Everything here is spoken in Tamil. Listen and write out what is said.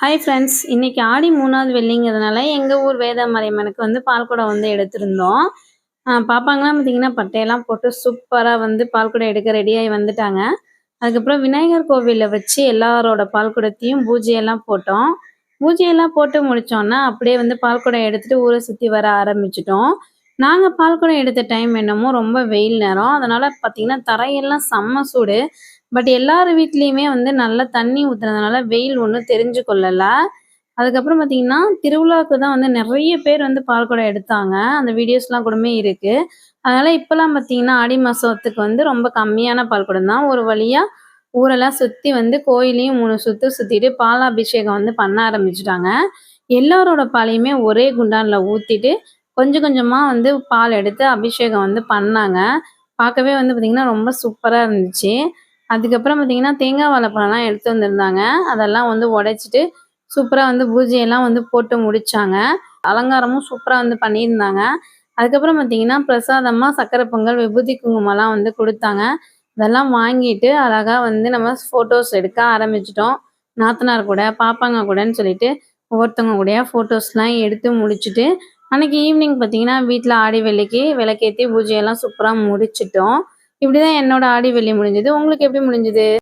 ஹாய் ஃப்ரெண்ட்ஸ் இன்னைக்கு ஆடி மூணாவது வெள்ளிங்கிறதுனால எங்கள் ஊர் வேதமறையம்மனுக்கு வந்து பால்குடம் வந்து எடுத்திருந்தோம். பாப்பாங்களாம் பாப்பாங்கலாம் பார்த்தீங்கன்னா பட்டையெல்லாம் போட்டு சூப்பராக வந்து பால்குடம் எடுக்க ரெடியாகி வந்துட்டாங்க. அதுக்கப்புறம் விநாயகர் கோவிலில் வச்சு எல்லாரோட பால்குடத்தையும் பூஜையெல்லாம் போட்டோம். பூஜையெல்லாம் போட்டு முடித்தோன்னா அப்படியே வந்து பால்குடம் எடுத்துட்டு ஊரை சுற்றி வர ஆரம்பிச்சிட்டோம். நாங்கள் பால்குடம் எடுத்த டைம் என்னமோ ரொம்ப வெயில் நேரம். அதனால பார்த்தீங்கன்னா தரையெல்லாம் செம்ம சூடு. பட் எல்லார் வீட்லேயுமே வந்து நல்லா தண்ணி ஊற்றுறதுனால வெயில் ஒன்றும் தெரிஞ்சு கொள்ளலை அதுக்கப்புறம் பார்த்தீங்கன்னா திருவிழாவுக்கு தான் வந்து நிறைய பேர் வந்து பால்குடம் எடுத்தாங்க. அந்த வீடியோஸ்லாம் கூடமே இருக்குது அதனால் இப்போலாம் பார்த்தீங்கன்னா ஆடி மாதத்துக்கு வந்து ரொம்ப கம்மியான பால்குடம் தான். ஒரு வழியாக ஊரெல்லாம் சுற்றி வந்து கோயிலையும் மூணு சுற்று சுற்றிட்டு பாலாபிஷேகம் வந்து பண்ண ஆரம்பிச்சிட்டாங்க. எல்லாரோட பாலையுமே ஒரே குண்டானில் ஊற்றிட்டு கொஞ்சம் கொஞ்சமாக வந்து பால் எடுத்து அபிஷேகம் வந்து பண்ணாங்க. பார்க்கவே வந்து பார்த்திங்கன்னா ரொம்ப சூப்பராக இருந்துச்சு. அதுக்கப்புறம் பார்த்தீங்கன்னா தேங்காய் வாழைப்பழம்லாம் எடுத்து வந்திருந்தாங்க. அதெல்லாம் வந்து உடைச்சிட்டு சூப்பராக வந்து பூஜையெல்லாம் வந்து போட்டு முடிச்சாங்க. அலங்காரமும் சூப்பராக வந்து பண்ணியிருந்தாங்க. அதுக்கப்புறம் பார்த்தீங்கன்னா பிரசாதமாக சக்கரை பொங்கல் விபூதி குங்குமம்லாம் வந்து கொடுத்தாங்க. இதெல்லாம் வாங்கிட்டு அழகாக வந்து நம்ம ஃபோட்டோஸ் எடுக்க ஆரம்பிச்சிட்டோம். நாத்தனார் கூட பாப்பாங்க கூடன்னு சொல்லிட்டு ஒவ்வொருத்தவங்க கூடயே ஃபோட்டோஸ்லாம் எடுத்து முடிச்சுட்டு அன்னைக்கு ஈவினிங் பார்த்தீங்கன்னா வீட்டில் ஆடி வெள்ளிக்கு விளக்கேற்றி பூஜையெல்லாம் சூப்பராக முடிச்சிட்டோம். இப்படிதான் என்னோட ஆடி வெள்ளி முடிஞ்சது. உங்களுக்கு எப்படி முடிஞ்சது?